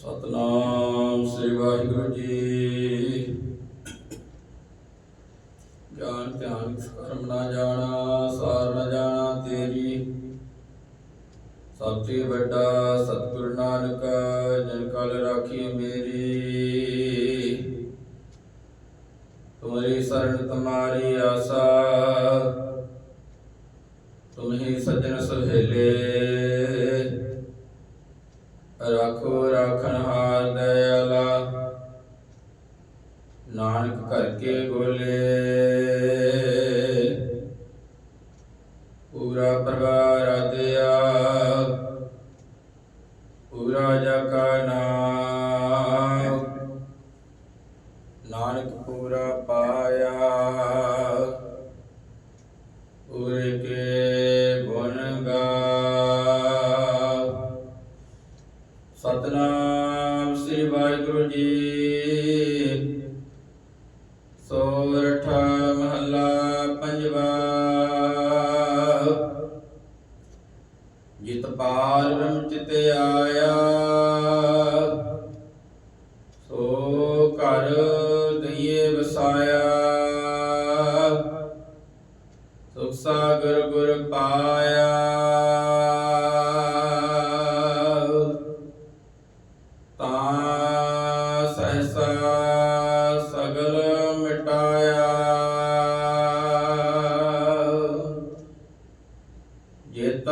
ਸਤਨਾਮ ਸ੍ਰੀ ਵਾਹਿਗੁਰੂ ਜੀ। ਗਿਆਨ ਧਿਆਨ ਕਰਮ ਨਾ ਜਾਣਾ, ਸਾਰ ਨਾ ਜਾਣਾ ਤੇਰੀ। ਸਭ ਤੋਂ ਵੱਡਾ ਸਤਿਗੁਰ ਨਾਨਕ, ਜਨ ਕਲ ਰਾਖੀ ਮੇਰੀ। ਤੁਮਰੀ ਸਰਣ ਤੁਮਾਰੀ ਆਸਾ। ਤੁਮਹੀ ਸਜਣ ਸੁਹੇਲੇ। ਰਖੋ, ਰਾਖਣ ਹਾਰ ਦਇਆਲਾ। ਨਾਨਕ ਕਰਕੇ ਬੋਲੇ। ਪੂਰਾ ਪਰਵਾਰ ਆਦਿਆ ਪੂਰਾ ਜਕਾ ਨਾਮ। ਨਾਨਕ ਪੂਰਾ ਪਾਇਆ। ਪੂਰੇ ਕੇ ਸਤਨਾਮ ਸ੍ਰੀ ਵਾਹਿਗੁਰੂ ਜੀ। ਸੋਰਠ ਮਹੱਲਾ ਪੰਜਵਾ। ਜਿਤ ਪਾਰ ਬ੍ਰਹਮ ਚਿਤ ਆਇਆ। ਸੋ ਘਰ ਦਈਏ ਵਸਾਇਆ। ਸੁਖ ਸਾਗਰ ਗੁਰ ਪਾਇਆ। ਤਾਂ ਸਗਲ ਮਿਟਾਇਆ। ਜਿਤ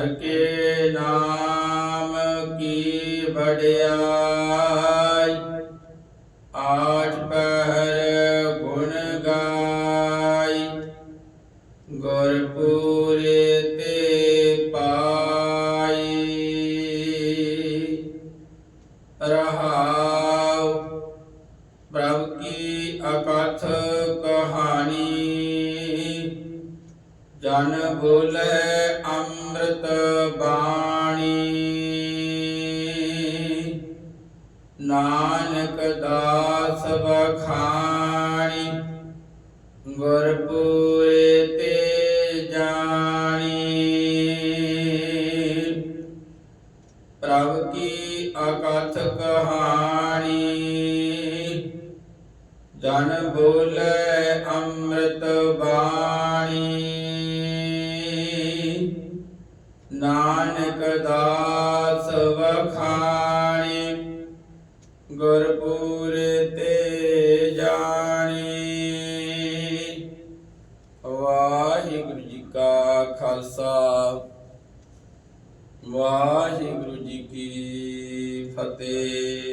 ਹਰ ਕੇ ਨਾਮ ਕੀ ਵਡਿਆਈ ਆਠ ਪਹਿਰ ਗੁਣ ਗਾਈ ਗੁਰ ਪੂਰੇ ਤੇ ਪਾਈ ਰਹਾਉ ਪ੍ਰਭ ਕੀ ਅਕਥ ਕਹਾਣੀ ਜਨ ਬੋਲੇ ਅੰਮ੍ਰਿਤ ਬਾਣੀ। ਨਾਨਕ ਦਾਸ ਬਖਾਣੀ ਗੁਰਪੂਰੇ ਤੇ ਜਾਣੀ। ਪ੍ਰਭ ਕੀ ਅਕਥ ਕਹਾਣੀ, ਜਨ ਬੋਲੇ ਵਖਾਣੀ ਗੁਰਪੂਰੇ ਤੇ ਜਾਣੀ। ਵਾਹਿਗੁਰੂ ਜੀ ਕਾ ਖਾਲਸਾ ਵਾਹਿਗੁਰੂ ਜੀ ਕੀ ਫਤਿਹ।